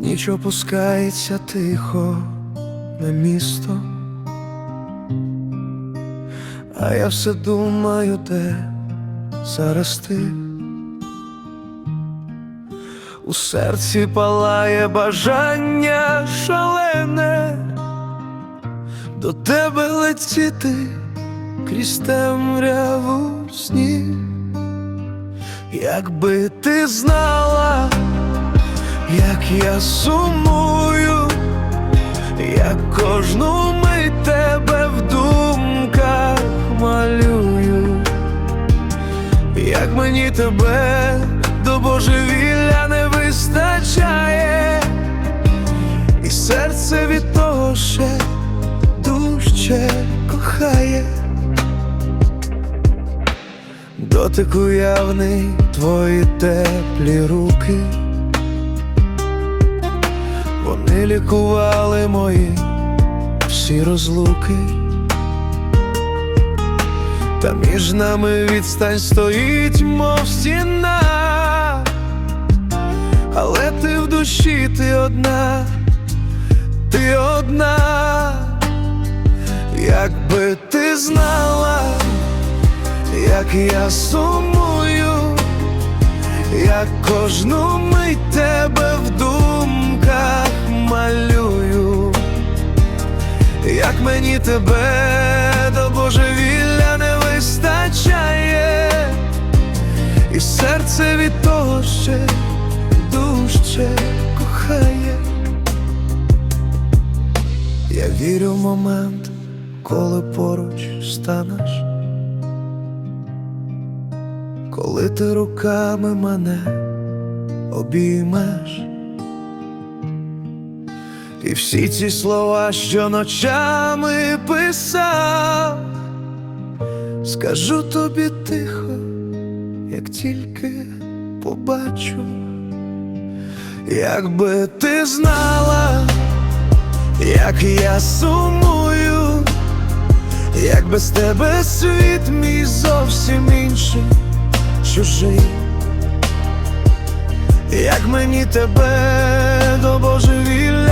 Ніч опускається тихо на місто, а я все думаю, де зараз ти. У серці палає бажання шалене. До тебе летіти крізь темряву сні, якби ти знала, як я сумую, як кожну мить тебе в думках малюю, як мені тебе до божевілля не вистачає, і серце від того ще дужче кохає. Дотик уявний твої теплі руки, лікували мої всі розлуки, та між нами відстань стоїть, мов стіна, але ти в душі, ти одна, ти одна, якби ти знала як я сумую, як кожну мить тебе в думках малюю, як мені тебе до божевілля не вистачає, і серце від того ще дужче кохає. Я вірю в момент, коли поруч станеш. Коли ти руками мене обіймеш, і всі ці слова, що ночами писав, скажу тобі тихо, як тільки побачу, якби ти знала, як я сумую, як без тебе світ мій зовсім інший чужий, як мені тебе до божевілля